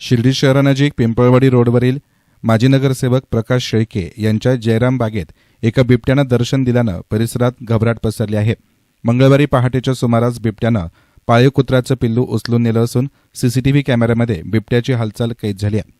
शिर्डी शहरानजीक पिंपळवाडी रोडवरील माजी नगरसेवक प्रकाश शेळके यांच्या जयराम बागेत एका बिबट्यानं दर्शन दिल्यानं परिसरात घबराट पसरली आहे. मंगळवारी पहाटेच्या सुमारास बिबट्यानं पाळीव कुत्र्याचं पिल्लू उचलून नेलं असून सीसीटीव्ही कॅमेऱ्यामध्ये बिबट्याची हालचाल कैद झाली आहे.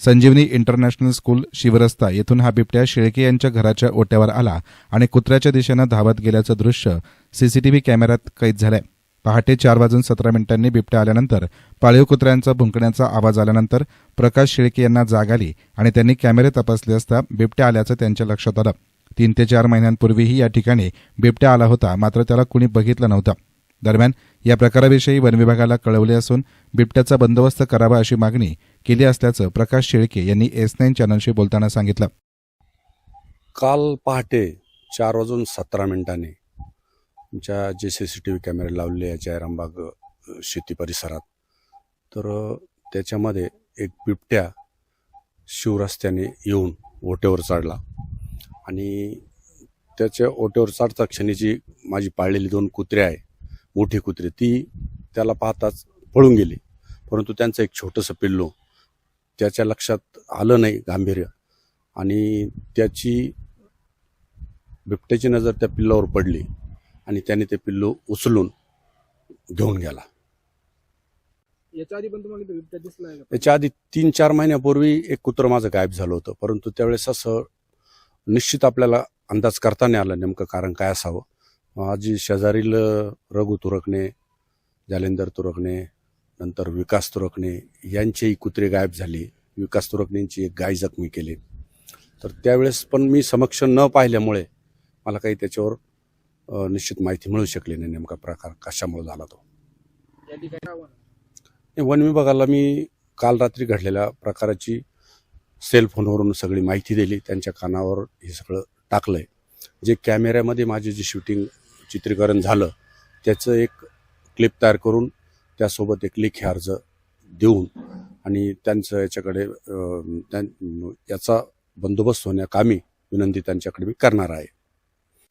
संजीवनी इंटरनॅशनल स्कूल शिवरस्ता येथून हा बिबट्या शेळके यांच्या घराच्या ओट्यावर आला आणि कुत्र्याच्या दिशेनं धावत गेल्याचं दृश्य सीसीटीव्ही कॅमेऱ्यात कैद झालंय. पहाटे चार वाजून सतरा मिनिटांनी बिबट्या आल्यानंतर पाळीव कुत्र्यांचा भुंकण्याचा आवाज आल्यानंतर प्रकाश शेळके यांना जाग आली आणि त्यांनी कॅमेरे तपासले असता बिबट्या आल्याचं त्यांच्या लक्षात आलं. तीन ते चार महिन्यांपूर्वीही या ठिकाणी बिबट्या आला होता मात्र त्याला कुणी बघितलं नव्हतं. दरम्यान या प्रकाराविषयी वनविभागाला कळवले असून बिबट्याचा बंदोबस्त करावा अशी मागणी केली असल्याचं प्रकाश शेळके यांनी एस नाईन चॅनलशी बोलताना सांगितलं. काल पहाटे चार वाजून सतरा मिनिटांनी आमच्या जे सी सी टी व्ही कॅमेरे लावले आहे जयरामबाग शेती परिसरात. तर त्याच्यामध्ये एक बिबट्या शिवरस्त्याने येऊन ओट्यावर चढला. आणि त्याच्या ओट्यावर चढता क्षणीची माझी पाळलेली दोन कुत्रे आहे मोठी कुत्रे ती त्याला पाहताच पळून गेली. परंतु त्यांचं एक छोटंसं पिल्लू त्याच्या लक्षात आलं नाही गांभीर्य. आणि त्याची बिबट्याची नजर त्या पिल्लावर पडली. आणि त्याने ते पिल्लू उचलून घेऊन गेला. याच्या आधी पण तुम्हाला इथं बिबट्या दिसलाय का? त्याच्या आधी तीन चार महिन्यापूर्वी एक कुत्रं माझं गायब झालं होतं परंतु त्यावेळेस असं निश्चित आपल्याला अंदाज करता नाही आला नेमकं कारण काय असावं. माझी शेजारील रघु तुरकणे जालेंदर तुरकणे नंतर विकास तुरकणे यांचेही कुत्रे गायब झाली. विकास तुरकणेंची एक गाय जखमी केली. तर त्यावेळेस पण मी समक्ष न पाहिल्यामुळे मला काही त्याच्यावर निश्चित माहिती मिळू शकली नाही नेमका प्रकार कशामुळे झाला तो. या ठिकाणी वन विभागाला मी काल रात्री घडलेल्या प्रकाराची सेल फोनवरून सगळी माहिती दिली. त्यांच्या कानावर हे सगळं टाकलंय. जे कॅमेऱ्यामध्ये माझे जे शूटिंग चित्रीकरण झालं त्याचं एक क्लिप तयार करून त्यासोबत एक लेखी अर्ज देऊन आणि त्यांचं याच्याकडे त्यां- याचा बंदोबस्त होण्याकामी विनंती त्यांच्याकडे मी करणार आहे.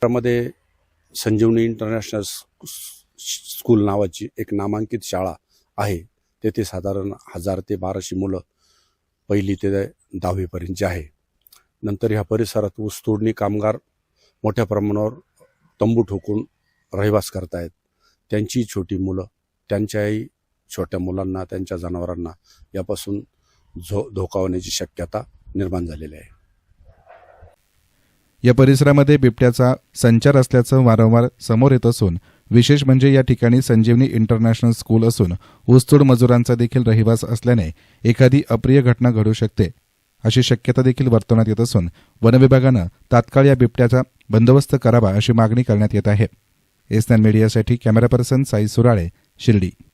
त्यामध्ये संजीवनी इंटरनॅशनल स्कूल नावाची एक नामांकित शाळा आहे. तेथे साधारण हजार ते बाराशे मुलं पहिली ते दहावीपर्यंतची आहे. नंतर ह्या परिसरात ऊसतोडणी कामगार मोठ्या प्रमाणावर तंबू ठोकून रहिवास करतायत. त्यांची छोटी मुलं त्यांच्याही छोट्या मुलांना त्यांच्या जनावरांना यापासून झो धोका होण्याची शक्यता निर्माण झालेली आहे. या परिसरामध्ये बिबट्याचा संचार असल्याचं वारंवार समोर येत असून विशेष म्हणजे या ठिकाणी संजीवनी इंटरनॅशनल स्कूल असून ऊसतोड मजुरांचा देखील रहिवास असल्याने एखादी अप्रिय घटना घडू शकते अशी शक्यता देखील वर्तवण्यात येत असून वनविभागानं तात्काळ या बिबट्याचा बंदोबस्त करावा अशी मागणी करण्यात येत आहे. एसनॅन मीडियासाठी कॅमेरा पर्सन साई सुराळे शिर्डी.